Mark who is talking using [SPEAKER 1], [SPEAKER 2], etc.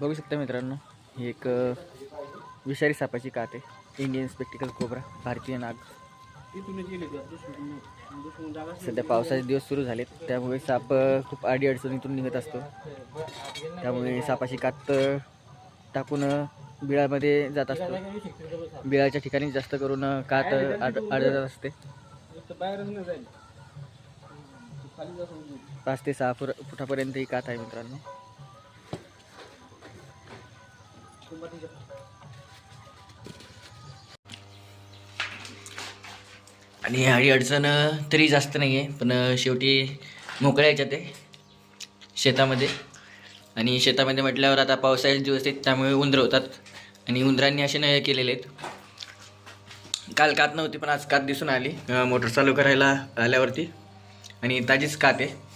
[SPEAKER 1] बघू शकता मित्रांनो ही एक विषारी सापाची कात आहे. इंडियन स्पेक्टिकल कोबरा भारतीय नाग. सध्या पावसाचे दिवस सुरू झालेत. त्यामुळे साप खूप आडी अडचणीतून निघत असतो. त्यामुळे सापाची कात टाकून बिळामध्ये जात असतो. बिळाच्या ठिकाणी जास्त करून कात आड आढळत असते. पाच ते सहा फुर फुटापर्यंत ही कात आहे मित्रांनो. आणि हळी अडचण तरी जास्त नाही आहे पण शेवटी मोकळ्या याच्यात आहे शेतामध्ये. आणि शेतामध्ये म्हटल्यावर आता पावसाळ्याचे दिवस आहेत त्यामुळे उंदरं होतात. आणि उंदरांनी असे नये केलेले आहेत. काल कात नव्हती पण आज कात दिसून आली. मोटर चालू करायला आल्यावरती. आणि ताजीच कात आहे.